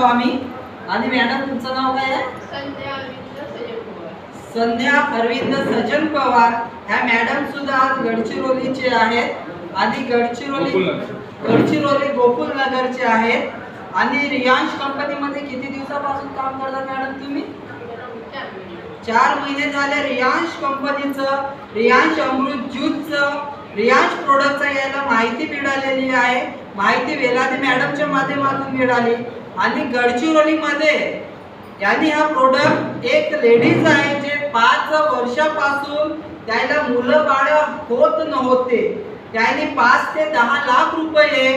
आहो आम्ही. आणि मॅडम तुमचं नाव काय आहे? संध्या अरविंद सजन पवार. संध्या अरविंद सजन पवार. ह्या मॅडम सुद्धा आज गडचिरोलीचे आहेत. आणि गडचिरोली. गडचिरोली गोकुल नगरचे आहेत. आणि रियांश कंपनीमध्ये किती दिवसापासून काम करतात मॅडम तुम्ही? चार महिने. चार महिने झाले रियांश कंपनीचं रियांश अमृत ज्यूसचं रियांश प्रोडक्टचं यायला माहिती मिळालेली आहे. माहिती वेलादी मॅडमच्या माध्यमातून मिळाली. आणि गडचिरोलीमध्ये यांनी हा प्रोडक्ट एक लेडीज आहे जे पाच वर्षापासून त्याला मुलं बाळ होत नव्हते. त्यांनी पाच ते दहा लाख रुपये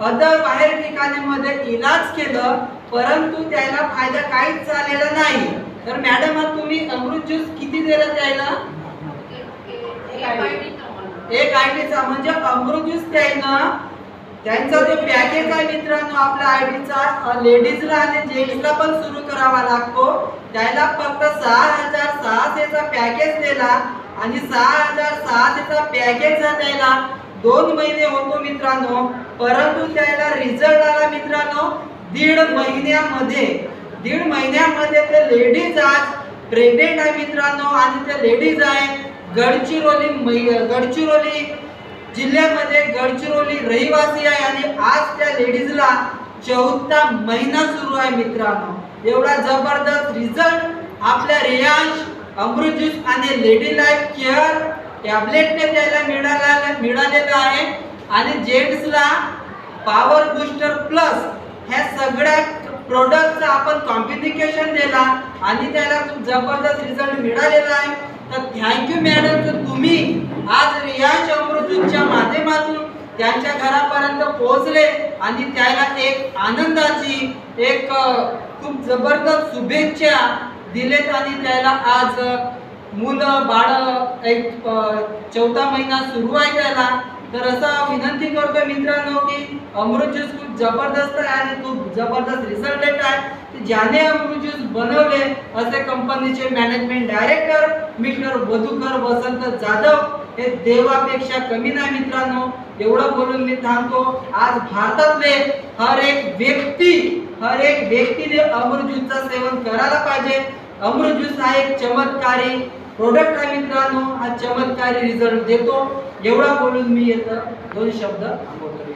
अदर बाहेर ठिकाणीमध्ये इलाज केलं परंतु त्याला फायदा काहीच झालेला नाही. तर मॅडम तुम्ही अमृत ज्यूस किती दिला त्याला. एक आयडीचा म्हणजे अमृत ज्यूस त्यानं त्यांचा जो पॅकेज आहे मित्रांनो आपल्या आय डीचा लेडीजला आणि जेंट्सला पण सुरू करावा लागतो. त्याला फक्त सहा हजार सहाशेचा पॅकेज दिला आणि सहा हजार सहाशेचा पॅकेज द्यायला दोन महिने होतो मित्रांनो परंतु त्याला रिझल्ट आला मित्रांनो दीड महिन्यामध्ये. दीड महिन्यामध्ये ते लेडीज आज प्रेग्नेंट आहे मित्रांनो आणि ते लेडीज आहे गडचिरोली मै- गडचिरोली जिल्ह्यामध्ये गडचिरोली रहिवासी आहे आणि आज त्या लेडीजला चौथा महिना सुरू आहे मित्रांनो. एवढा जबरदस्त रिझल्ट आपल्या रियांश अमृत ज्यूस आणि लेडी लाईफ केअर टॅबलेटने त्याला मिळाला मिळालेलं आहे. आणि जेंट्सला पॉवर बूस्टर प्लस ह्या सगळ्या प्रोडक्टचा आपण कॉम्पिटिकेशन दिला आणि त्याला खूप जबरदस्त रिझल्ट मिळालेला आहे. तर थँक्यू मॅडम तर तुम्ही आज रियांश अमृतच्या माध्यमातून त्यांच्या घरापर्यंत पोहोचले आणि त्याला एक आनंदाची एक खूप जबरदस्त शुभेच्छा दिलेत आणि त्याला आज मुलं बाळ एक चौथा महिना सुरू आहे त्याला. तर असं विनंती करतो मित्रांनो की अमृत ज्यूस खूप जबरदस्त आहे आणि खूप जबरदस्त रिझल्ट येत आहे. ज्याने अमृत ज्यूस बनवले असे कंपनीचे management director mister Vadhukar Vasant Jadhav हे देवापेक्षा कमी नाही मित्रांनो. एवढं बोलून मी थांबतो. आज भारतातले हर एक व्यक्ती हर एक व्यक्तीने अमृत ज्यूसचं सेवन करायला पाहिजे. अमृत ज्यूस हा एक चमत्कारी प्रोडक्ट आहे मित्रांनो. हा चमत्कारी रिझल्ट देतो. एवढा बोलून मी येतं दोन शब्द थांबवतो.